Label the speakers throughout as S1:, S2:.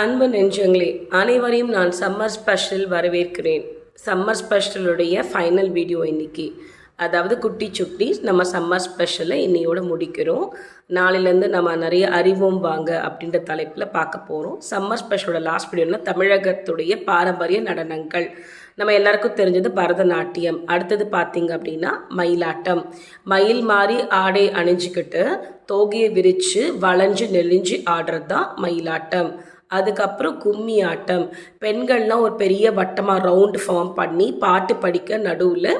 S1: அன்பு நெஞ்சங்களே அனைவரையும் நான் சம்மர் ஸ்பெஷல் வரவேற்கிறேன். சம்மர் ஸ்பெஷலுடைய ஃபைனல் வீடியோ இன்னைக்கு. அதாவது குட்டி சுட்டி நம்ம சம்மர் ஸ்பெஷலை இன்னையோட முடிக்கிறோம். நாளையிலேருந்து நம்ம நிறைய அறிவோம் வாங்க அப்படின்ற தலைப்பில் பார்க்க போகிறோம் சம்மர் ஸ்பெஷலோட லாஸ்ட் வீடியோனா தமிழகத்துடைய பாரம்பரிய நடனங்கள். நம்ம எல்லாருக்கும் தெரிஞ்சது பரதநாட்டியம். அடுத்தது பார்த்தீங்க அப்படின்னா மயிலாட்டம். மயில் மாதிரி ஆடை அணிஞ்சிக்கிட்டு தோகையை விரித்து வளைஞ்சு நெளிஞ்சு ஆடுறது தான் மயிலாட்டம். அதுக்கப்புறம் கும்மி ஆட்டம் பெண்கள்லாம் ஒரு பெரிய வட்டமாக ரவுண்டு ஃபார்ம் பண்ணி பாட்டு படிக்க நடுவில்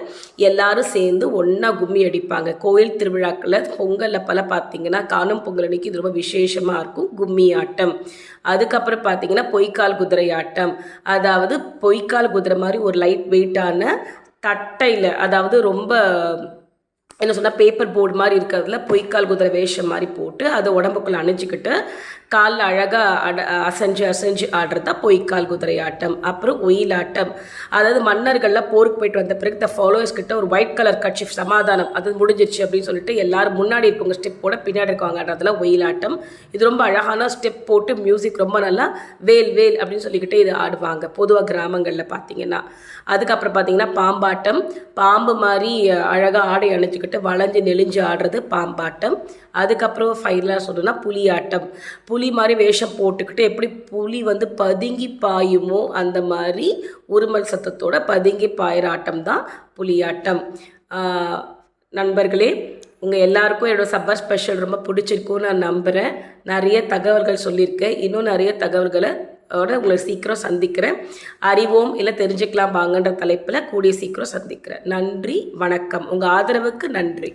S1: எல்லாரும் சேர்ந்து ஒன்றா கும்மி அடிப்பாங்க. கோயில் திருவிழாக்களில் பொங்கல் அப்போல்லாம் பார்த்தீங்கன்னா காணும் பொங்கல் அன்னைக்கு இது ரொம்ப விசேஷமாக இருக்கும். கும்மி ஆட்டம் அதுக்கப்புறம் பார்த்தீங்கன்னா பொய்க்கால் குதிரை ஆட்டம். அதாவது பொய்க்கால் குதிரை மாதிரி ஒரு லைட் வெயிட்டான தட்டையில் அதாவது ரொம்ப என்ன சொன்னால் பேப்பர் போர்டு மாதிரி இருக்கிறதுல பொய்க்கால் குதிரை வேஷம் மாதிரி போட்டு அதை உடம்புக்குள்ளே அணிஞ்சிக்கிட்டு காலில் அழகாக அட அசைஞ்சு அசைஞ்சு ஆடுறது தான் பொய்க்கால் குதிரை ஆட்டம் அப்புறம் ஒயிலாட்டம் அதாவது மன்னர்கள்லாம் போருக்கு போயிட்டு வந்த பிறகு த ஃபாலோவர்ஸ் கிட்ட ஒரு ஒயிட் கலர் கட்சி சமாதானம் அது முடிஞ்சிருச்சு அப்படின்னு சொல்லிட்டு எல்லாரும் முன்னாடி இருக்கவங்க ஸ்டெப்போட பின்னாடி இருக்கவங்க ஆடுறதுல ஒயிலாட்டம் இது ரொம்ப அழகான ஸ்டெப் போட்டு மியூசிக் ரொம்ப நல்லா வேல் வேல் அப்படின்னு சொல்லிக்கிட்டு இது ஆடுவாங்க பொதுவாக கிராமங்களில் பார்த்தீங்கன்னா. அதுக்கப்புறம் பார்த்தீங்கன்னா பாம்பாட்டம் பாம்பு மாதிரி அழகாக ஆடை அணிஞ்சுக்கிட்டு வளைஞ்சு நெளிஞ்சு ஆடுறது பாம்பாட்டம். அதுக்கப்புறம் ஃபைனலாக சொல்லணும்னா புலியாட்டம். புலி மாதிரி வேஷம் போட்டுக்கிட்டு எப்படி புலி வந்து பதுங்கி பாயுமோ அந்த மாதிரி உருமல் சத்தத்தோட பதுங்கி பாயிற ஆட்டம் தான் புலியாட்டம். நண்பர்களே உங்கள் எல்லாருக்கும் என்னோட சப்பர் ஸ்பெஷல் ரொம்ப பிடிச்சிருக்கும்னு நான் நம்புகிறேன் நிறைய தகவல்கள் சொல்லியிருக்கேன் இன்னும் நிறைய தகவல்களை உங்களை சீக்கிரம் சந்திக்கிறேன். அறிவோம் இல்லை தெரிஞ்சுக்கலாம் வாங்கன்ற தலைப்பில் கூடிய சீக்கிரம் சந்திக்கிறேன். நன்றி வணக்கம். உங்கள் ஆதரவுக்கு நன்றி.